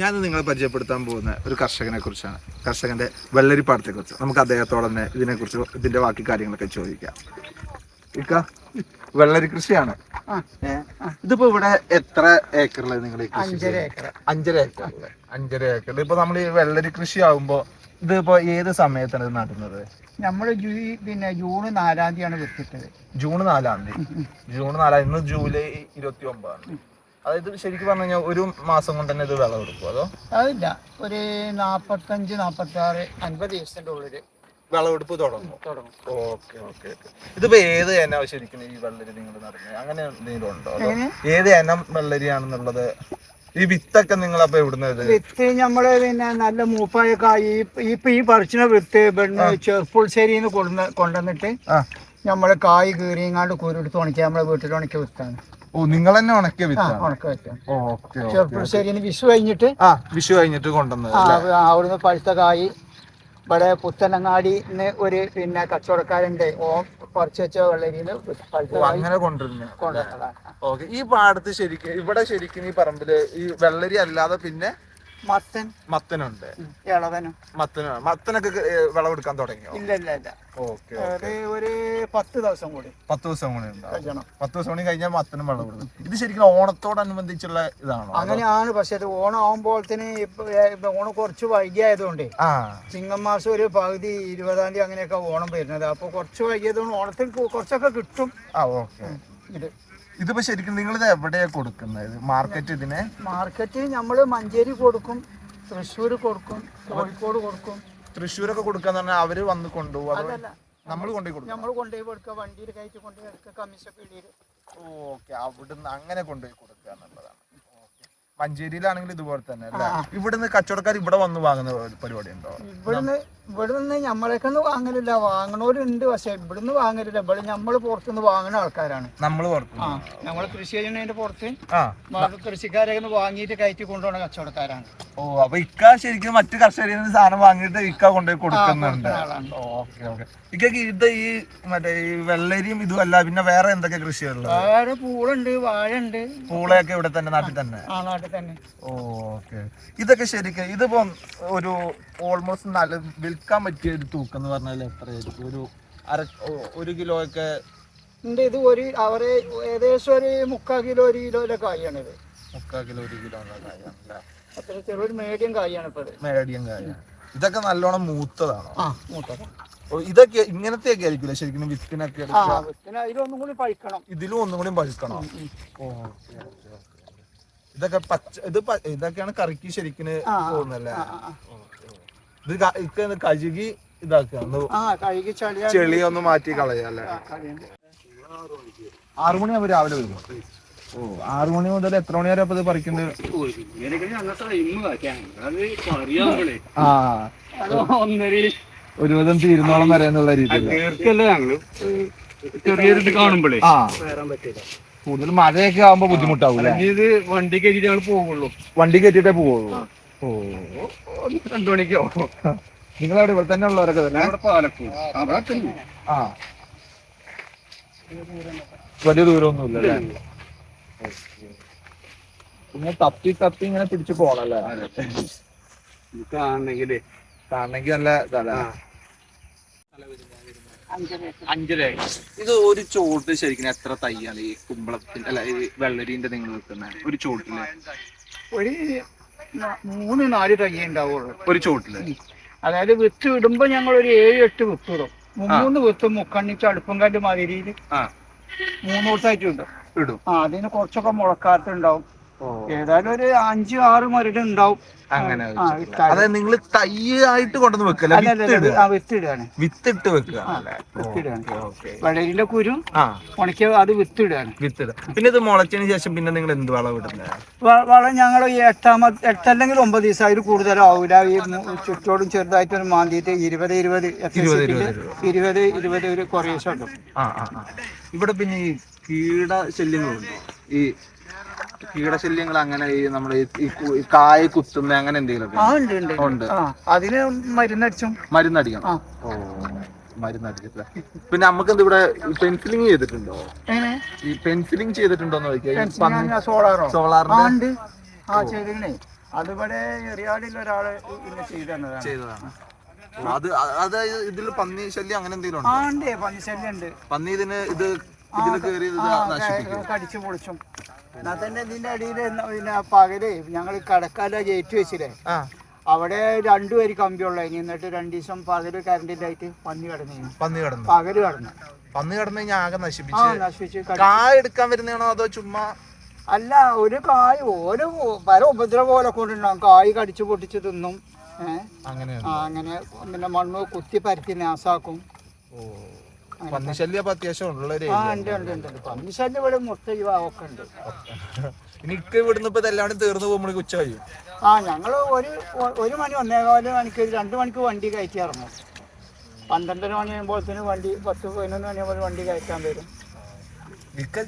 ഞാൻ നിങ്ങളെ പരിചയപ്പെടുത്താൻ പോകുന്ന ഒരു കർഷകനെ കുറിച്ചാണ്. കർഷകന്റെ വെള്ളരിപ്പാടത്തെ കുറിച്ച്. നമുക്ക് അദ്ദേഹത്തോട് തന്നെ ഇതിനെ കുറിച്ച് ഇതിന്റെ ബാക്കി കാര്യങ്ങളൊക്കെ ചോദിക്കാം. ഇക്ക വെള്ളരി കൃഷിയാണ്? ഇതിപ്പോ ഇവിടെ എത്ര ഏക്കറിലാണ് നിങ്ങൾ അഞ്ചര ഏക്കർ അഞ്ചര ഏക്കർ അഞ്ചര ഏക്കർ ഇപ്പൊ നമ്മൾ ഈ വെള്ളരി കൃഷി ആവുമ്പോ ഇതിപ്പോ ഏത് സമയത്താണ് ഇത് നടുന്നത്? നമ്മൾ ജൂ പിന്നെ ജൂൺ നാലാം തീയതിയാണ് വിത്തിട്ടത്. ജൂൺ നാലാം തീയതി. ജൂൺ നാലാം ഇന്ന് ജൂലൈ ഇരുപത്തി ഒമ്പതാം തീയതി അതായത് ശരിക്കും പറഞ്ഞു കഴിഞ്ഞാൽ ഒരു മാസം കൊണ്ട് തന്നെ ഇത് വിളവെടുക്കും അതോ? അതില്ല. ഒരു നാപ്പത്തഞ്ച് നാപ്പത്തി ആറ് അൻപത് ദിവസത്തിന്റെ ഉള്ളിൽ വിളവെടുപ്പ് തുടങ്ങും. തുടങ്ങും. Okay okay. ഇതിപ്പോ ഏത് ഇനം ശരിക്കും ഈ വെള്ളരി നിങ്ങൾ നടന്നത് അങ്ങനെ എന്തെങ്കിലും ഉണ്ടോ? അതോ ഏത് ഇനം വെള്ളരിയാണെന്നുള്ളത്? ഈ വിത്തൊക്കെ നിങ്ങൾ അപ്പൊ ഇവിടുന്ന് വിത്ത് നമ്മൾ പിന്നെ നല്ല മൂപ്പായ കായ് ഇപ്പൊ ഈ പറിച്ചിന വിത്ത് ഇവിടുന്ന് ചെറുപ്പുൾശ്ശേരിന്ന് കൊണ്ടുവന്ന് കൊണ്ടുവന്നിട്ട് നമ്മൾ കായ് കീറിയങ്ങാണ്ട് കുരുടുത്ത് ഉണക്കി നമ്മളെ വീട്ടിൽ ഉണക്കി വിത്താണ്. ഓ നിങ്ങൾ തന്നെ ഉണക്കിയ വിത്താണ്? ഉണക്ക ഓക്കെ വിഷു കഴിഞ്ഞിട്ട് ആ വിഷു കഴിഞ്ഞിട്ട് കൊണ്ടുവന്നത് ആ, അവിടുന്ന് പഴുത്ത കായി ഇവിടെ പുത്തനങ്ങാടി ഒരു പിന്നെ കച്ചവടക്കാരുണ്ട് ഓ പറിച്ചു വെച്ച വെള്ളരിന്ന് പഴുത്ത ഓ, കായ് അങ്ങനെ കൊണ്ടുവരുന്നത് കൊണ്ടുവന്നതാണ് ഓക്കെ ഈ പാടത്ത് ശരിക്കും ഇവിടെ ശരിക്കും ഈ പറമ്പിൽ ഈ വെള്ളരി അല്ലാതെ പിന്നെ മത്തൻ. മത്തനുണ്ട്. ഇളവനും. മത്തന്? മത്തനൊക്കെ വിളവെടുക്കാൻ തുടങ്ങിയോ? ഇല്ല ഇല്ല ഇല്ല. ഓക്കെ ഒരു ഒരു പത്ത് ദിവസം കൂടി. പത്ത് ദിവസം കൂടി ഉണ്ടാവും. പത്ത് ദിവസം കൂടി കഴിഞ്ഞാൽ മത്തനും വിളവെടുക്കും. ഇത് ശരിക്കും ഓണത്തോടനുബന്ധിച്ചുള്ള ഇതാണോ? അങ്ങനെയാണ് പക്ഷെ അത് ഓണം ആകുമ്പോഴത്തേന് ഇപ്പൊ ഓണം കുറച്ച് വൈകിയായതുകൊണ്ട് ചിങ്ങം മാസം ഒരു പകുതി ഇരുപതാം തീയതി അങ്ങനെയൊക്കെ ഓണം വരുന്നത്. അപ്പൊ കുറച്ച് വൈകിയതുകൊണ്ട് ഓണത്തിൽ കുറച്ചൊക്കെ കിട്ടും. ആ ഓക്കെ. ഇത്. ഇതിപ്പോ ശരിക്കും നിങ്ങൾ ഇത് എവിടെയാ കൊടുക്കുന്നത്? മാർക്കറ്റ് ഇതിനെ? മാർക്കറ്റ് നമ്മൾ മഞ്ചേരി കൊടുക്കും തൃശ്ശൂർ കൊടുക്കും കോഴിക്കോട് കൊടുക്കും. തൃശ്ശൂരൊക്കെ കൊടുക്കാന്ന് പറഞ്ഞാൽ അവർ വന്ന് കൊണ്ടുപോകും അത് അതല്ല. നമ്മൾ കൊണ്ടുപോയി കൊടുക്കും നമ്മൾ കൊണ്ടുപോയി കൊടുക്കുക വണ്ടിയിൽ കയറ്റി കൊണ്ടുപോയി കമ്മീഷൻ പീടിയിൽ ഓക്കെ അവിടുന്ന് അങ്ങനെ കൊണ്ടുപോയി കൊടുക്കുക എന്നുള്ളതാണ്. മഞ്ചേരിയിലാണെങ്കിൽ ഇതുപോലെ തന്നെ അല്ലേ? ഇവിടുന്ന് കച്ചവടക്കാർ ഇവിടെ വന്ന് വാങ്ങുന്ന ഒരു പരിപാടി ഉണ്ടോ ഇവിടുന്ന് ഇവിടുന്ന് നമ്മളെക്കൊന്ന് വാങ്ങലില്ല. വാങ്ങണവരുണ്ട് പക്ഷെ ഇവിടുന്ന് വാങ്ങലില്ല. ഇവിടെ നമ്മൾ പുറത്തുനിന്ന് വാങ്ങുന്ന ആൾക്കാരാണ്. നമ്മൾ ഞമ്മൾ ആ കൃഷി ചെയ്യുന്നതിന്റെ പുറത്ത് കൃഷിക്കാരെ വാങ്ങിയിട്ട് കയറ്റി കൊണ്ടുപോകുന്ന കച്ചവടക്കാരാണ്. ഓ അപ്പൊ ഇക്ക ശരിക്കും മറ്റു കർഷകരിൽ നിന്ന് സാധനം വാങ്ങിയിട്ട് ഇക്ക കൊണ്ടുപോയി കൊടുക്കുന്നുണ്ട്. Okay okay. ഇക്കക്ക് ഇത് ഈ മറ്റേ ഈ വെള്ളരിയും ഇതും അല്ല പിന്നെ വേറെ എന്തൊക്കെ കൃഷിയുള്ളത് വേറെ പൂളുണ്ട് വാഴ ഉണ്ട് പൂളയൊക്കെ ഇവിടെ തന്നെ നാട്ടിൽ തന്നെ? ആ നാട്ടിൽ തന്നെ. ഓക്കെ. ഇതൊക്കെ ശരിക്കും ഇതിപ്പോ ഒരു ഓൾമോസ്റ്റ് നല്ല വിൽക്കാൻ പറ്റിയ ഒരു തൂക്കം എന്ന് പറഞ്ഞാൽ എത്രയായിരിക്കും? ഒരു അര ഒരു കിലോ ഒക്കെ ഉണ്ട്. ഇത് ഒരു അവരെ ഏകദേശം ഒരു മുക്കാൽ കിലോ ഒരു കിലോയിലെ ഇത്. മുക്കാൽ കിലോ ഒരു കിലോ അത്ര ചെറിയൊരു മീഡിയം കായാണ് ഇപ്പൊ മേടിയം കായ ഇതൊക്കെ നല്ലോണം മൂത്തതാണോ? ആ മൂത്തത് ഓ, ഇതൊക്കെ ഇങ്ങനത്തെയൊക്കെ ആയിരിക്കില്ല ശരിക്കും വിത്തിനൊക്കെ അതിലൊന്നും കൂടി പഴിക്കണം. ഇതിലും ഒന്നും കൂടി പഴുക്കണം. ഇതൊക്കെ പച്ച ഇത് ഇതൊക്കെയാണ് കറിക്ക് ശരിക്കും പോകുന്നല്ലേ. ഇത് കഴുകി ഇതാക്കുക. ആ കഴുകി ചളിയാ ചെളി ഒന്ന് മാറ്റി കളയല്ലേ ആറു മണിയാകുമ്പോൾ രാവിലെ വരും ഓ ആറു മണി മുതൽ എത്ര മണി വരെ അപ്പൊ ഇത് പറിക്കുന്നത് ആ. ഒരു വിധം തീരുന്നോളം വരെ എന്നുള്ള രീതിയിൽ ചെറിയൊരു കാണുമ്പോഴേ കൂടുതൽ മഴയൊക്കെ ആവുമ്പോ ബുദ്ധിമുട്ടാവൂല ഇത് വണ്ടി കയറ്റിട്ട് ഞങ്ങൾ പോകുള്ളൂ വണ്ടി കയറ്റിട്ടേ പോവുള്ളൂ. ഓ രണ്ടു മണിക്കോ? നിങ്ങളവിടെ ഇവിടെ തന്നെ ഉള്ളവരൊക്കെ തന്നെ? ഇവിടെ പാലപ്പൂർ അവിടെ തന്നെ ആ. വലിയ ദൂരമൊന്നുമില്ല അല്ലേ? പിന്നെ തപ്പി തപ്പി ഇങ്ങനെ പിടിച്ചു പോണല്ലേ? കാണണെങ്കിൽ നല്ല ഇതല്ലേ അഞ്ചര. ഇത് ഒരു ചോട്ട് ശരിക്കും എത്ര തൈയാണ് ഈ കുമ്പളത്തിന്റെ അല്ല ഈ വെള്ളരിന്റെ നിങ്ങൾ നിൽക്കുന്ന ഒരു ചോട്ടിൽ. ഒരു മൂന്ന് നാല് തൈ ഉണ്ടാവുള്ളൂ. ഒരു ചോട്ടിൽ അതായത് വിത്ത് ഇടുമ്പോ ഞങ്ങൾ ഒരു ഏഴ് എട്ട് വിത്ത് ഇടും. മൂന്ന് വിത്ത് മുക്കണ്ണിച്ച് അടുപ്പം കല്ല് മാതിരിയിൽ ആ. മൂന്ന് ദിവസമായിട്ടുണ്ട് ഇടും. ആ അതിന് കുറച്ചൊക്കെ മുളക്കാത്തുണ്ടാവും ഏതായാലും ഒരു അഞ്ച് ആറ് മരട് ഉണ്ടാവും. അങ്ങനെ. അതായത് നിങ്ങൾ തൈ ആയിട്ട് കൊണ്ടുവന്ന് വെക്കല്ല? വിത്തിടുകയാണ്. വിത്തിട്ട് വെക്കുക. വെള്ളരിന്റെ കുരു ഉണക്കിയ അത് വിത്തിടുകയാണ്. വിത്തിടുക. പിന്നെ ഇത് മുളച്ചതിന് ശേഷം പിന്നെ നിങ്ങൾ എന്ത് വളം ഇടുന്നത് വളം ഞങ്ങൾ ഈ എട്ടാമത് എട്ടല്ലെങ്കിൽ ഒമ്പത് ദിവസം അതിൽ കൂടുതലാവില്ല ഈ ചുറ്റോടും ചെറുതായിട്ട് ഒരു മാന്തിയിട്ട് ഇരുപത് ഇരുപത് ഇരുപത്, ഇരുപത് ഇരുപത്. ഒരു കുറേശ്ശം. ഇവിടെ പിന്നെ ഈ കീട ശല്യങ്ങളുണ്ട് ഈ കീടശല്യങ്ങൾ അങ്ങനെ ഈ നമ്മൾ ഈ കായ കുത്തുന്ന അങ്ങനെ എന്തെങ്കിലും ആ ഉണ്ട് ഉണ്ട് ഉണ്ട്. ആ അതിന് മരുന്നടിച്ചും. മരുന്നടിക്കണം. ഓ പിന്നെ നമുക്ക് എന്താ ഇവിടെ പെൻസിലിംഗ് ചെയ്തിട്ടുണ്ടോ? എങ്ങനെ? ഈ പെൻസിലിംഗ് ചെയ്തിട്ടുണ്ടോ എന്ന് ചോദിക്കാം സോളാറോ? സോളാറിന്റെ? ആ ചെയ്തിക്കണേ അതിവിടെ എറിയാടിൽ ഒരാൾ പിന്നെ തന്നതാണ്. ചെയ്തതാണ്. അത് അ- അതായത് ഇതിൽ പന്നി ശല്യം അങ്ങനെ എന്തെങ്കിലും ഉണ്ടോ? ഉണ്ട്. പന്നിശല്യം ഉണ്ട്. പന്നി ഇതിന് ഇത് ഇതിൽ കയറി കടിച്ചു പൊളിച്ചും. എന്നാ തന്നെ ഇതിന്റെ അടിയിൽ പിന്നെ പകൽ ഞങ്ങൾ കടക്കാല ഗേറ്റ് വെച്ചില്ലേ? അവിടെ രണ്ടുപേര് കമ്പിയുള്ള എന്നിട്ട് രണ്ടു ദിവസം പകൽ കറണ്ടിലായിട്ട് പന്നി കിടന്നു. പന്നി കടന്നു. പകൽ കിടന്നു. പന്നി കടന്നു കഴിഞ്ഞാൽ ആകെ നശിപ്പിച്ച്. നശിപ്പിച്ച് കായ എടുക്കാൻ വരുന്നതാണോ അതോ ചുമ്മാ? അല്ല ഒരു കായ് ഓരോ പല ഉപദ്രവം പോലെ കൊണ്ടുണ്ടാവും. കായ് കടിച്ചു പൊട്ടിച്ച് തിന്നും. അങ്ങനെ അങ്ങനെ പിന്നെ മണ്ണ് കുത്തി പരത്തി നാസാക്കും ഓ. പന്നി ശല്യം അപ്പൊ അത്യാവശ്യം ഉള്ളൊരു ആ ഉണ്ട് ഉണ്ട് ഉണ്ട്. ഇവിടെ ഈ ഉണ്ട്. എനിക്ക് ഇവിടുന്ന് ഇപ്പൊ ഇതെല്ലാം തീർന്നു പോകുമ്പോഴേക്ക് ഉച്ച കഴിയും. ആ ഞങ്ങൾ ഒരു ഒരു മണി ഒന്നേകാൽ മണിക്ക് രണ്ട് മണിക്ക് വണ്ടി കയറ്റി ഇറങ്ങും. പന്ത്രണ്ടര മണി ആകുമ്പോഴത്തേന് വണ്ടി പത്ത് പതിനൊന്ന് മണിയാകുമ്പോൾ വണ്ടി കയറ്റാൻ വരും.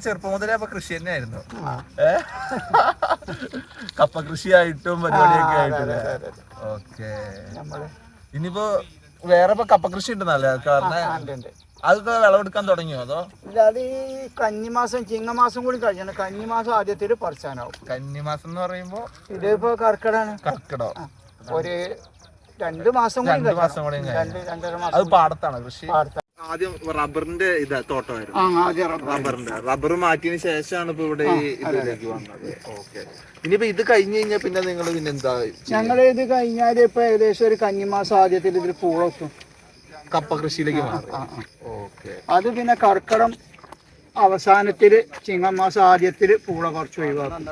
ചെറുപ്പം മുതലേ അപ്പൊ കൃഷി തന്നെയായിരുന്നു? കപ്പ കൃഷിയായിട്ടും പരിപാടിയൊക്കെ ആയിട്ടും ഓക്കെ. ഇനിയിപ്പോ വേറെ ഇപ്പൊ കപ്പ കൃഷി ഉണ്ടെന്നല്ലേ കാരണം അതൊക്കെ വിളവെടുക്കാൻ തുടങ്ങിയോ അതോ? ഇല്ല അത് ഈ കന്നിമാസം ചിങ്ങമാസം കൂടി കഴിഞ്ഞാൽ കന്നിമാസം ആദ്യത്തിൽ പറിച്ചാനാവും. കന്നിമാസം എന്ന് പറയുമ്പോ ഇതിപ്പോ കർക്കിടാണ് കർക്കിടോ ഒരു രണ്ട് മാസം കൂടി രണ്ട് മാസം കൂടി. രണ്ട് രണ്ടര അത് മാസം പാടത്താണ് കൃഷി? ആദ്യം റബ്ബറിന്റെ ഇത് തോട്ടമായിരുന്നു. ആ ആദ്യം റബ്ബർ. റബ്ബറിന്റെ. റബ്ബർ മാറ്റിയതിന് ശേഷമാണ് ഇപ്പൊ ഇവിടെ ഈ ഇതിലേക്ക് വന്നത്. ഓക്കെ. ഇനിയിപ്പോ ഇത് കഴിഞ്ഞു കഴിഞ്ഞാൽ പിന്നെ നിങ്ങൾ പിന്നെ എന്താ ഞങ്ങൾ ഇത് കഴിഞ്ഞാൽ ഇപ്പൊ ഏകദേശം ഒരു കന്നിമാസം ആദ്യത്തിൽ ഇതിൽ പൂളെത്തും. കപ്പ കൃഷിയിലേക്ക് മാറി. ഓക്കെ. അത് പിന്നെ കർക്കടം അവസാനത്തിൽ ചിങ്ങമാസം ആദ്യത്തിൽ പൂള കുറച്ച് ഒഴിവാക്കും.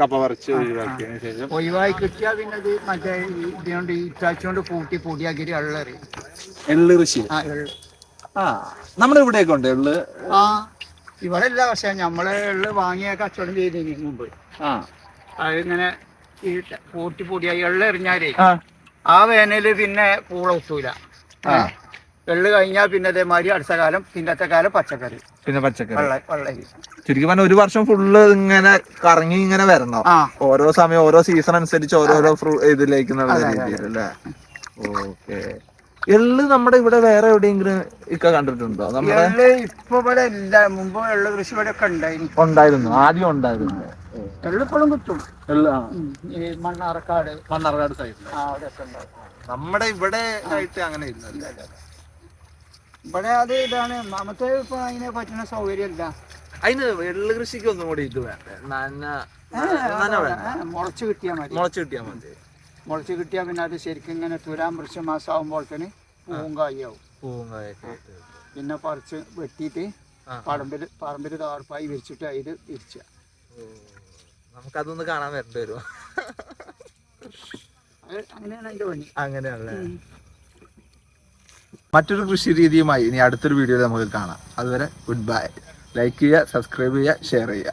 കപ്പ പറിച്ച് ഒഴിവാക്കിയതിന് ശേഷം? ഒഴിവായി കിട്ടിയാൽ പിന്നെ ഇത് മറ്റേ ഈ ഇതുകൊണ്ട് ഇറ്റാച്ചുകൊണ്ട് കൂട്ടി പൊടിയാക്കി എള്ളറി. എള്ള് കൃഷി? ആ എള്ള്. ആ നമ്മുടെ ഇവിടെയൊക്കെ ഉണ്ട് എള്ള്? ആ ഇവിടെ ഇല്ല പക്ഷെ നമ്മളെ എള്ള് വാങ്ങിയ കച്ചവടം ചെയ്തതിന് മുമ്പ്. ആ. അതിങ്ങനെ ഈ കൂട്ടി പൊടിയായി എള്ള് എറിഞ്ഞാലേ ആ വേനൽ പിന്നെ പൂള ഒത്തൂല. ആ. എള്ള് കഴിഞ്ഞാൽ പിന്നെ അതേമാതിരി അടുത്ത കാലം പിന്നത്തെ കാലം പച്ചക്കറി. പിന്നെ പച്ചക്കറി. വെള്ള വെള്ളരി ശരിക്കും പറഞ്ഞാൽ ഒരു വർഷം ഫുള്ള് ഇങ്ങനെ കറങ്ങി ഇങ്ങനെ വരണം. ആ. ഓരോ സമയം ഓരോ സീസൺ അനുസരിച്ച് ഓരോരോ ഫ്രൂ ഇതിലേക്ക് രീതിയിലല്ലേ? ഓക്കെ. എള്ള് നമ്മുടെ ഇവിടെ വേറെ എവിടെയെങ്കിലും ഇക്ക കണ്ടിട്ടുണ്ടോ? നമ്മുടെ ഇപ്പൊ ഇവിടെ ഇല്ല. മുമ്പ് എള്ള് കൃഷി ഇവിടെ ഒക്കെ ഉണ്ടായിരുന്നു. ഉണ്ടായിരുന്നു. ആദ്യം ഉണ്ടായിരുന്നു. എള്ള് ഇപ്പോഴും കിട്ടും. ഈ മണ്ണാർക്കാട്. മണ്ണാർക്കാട് സൈഡിൽ ആ അവിടെ ഒക്കെ ഉണ്ടാവും. നമ്മുടെ ഇവിടെ ആയിട്ട് അങ്ങനെ ഇവിടെ അത് ഇതാണ്. നമുക്ക് ഇപ്പൊ അതിനെ പറ്റുന്ന സൗകര്യം ഇല്ല അതിന് വെള്ള കൃഷിക്ക് ഒന്നും കൂടി ഇത് വേണ്ടേ? നന നന വേണ്ട? മുളച്ച് കിട്ടിയാൽ മതി. മുളച്ച് കിട്ടിയാൽ മതി. മുളച്ച് കിട്ടിയാൽ പിന്നെ അത് ശരിക്കും ഇങ്ങനെ തുരാൻ വൃക്ഷമാസം മാസാവുമ്പോൾ പൂവും കായാവും പൂവും കായൊക്കെ. പിന്നെ പറിച്ച് വെട്ടിയിട്ട്. പറമ്പിൽ പറമ്പിൽ താർപ്പായി വിരിച്ചിട്ട് അതിൽ വിരിച്ച. ഓ, നമുക്കതൊന്ന് കാണാൻ വരേണ്ടി വരുമോ? അങ്ങനെയാണ് അതിന്റെ പണി. അങ്ങനെയല്ലേ മറ്റൊരു കൃഷി രീതിയുമായി ഇനി അടുത്തൊരു വീഡിയോയിൽ നമുക്ക് കാണാം. അതുവരെ ഗുഡ് ബൈ ലൈക്ക് ചെയ്യുക സബ്സ്ക്രൈബ് ചെയ്യുക ഷെയർ ചെയ്യുക.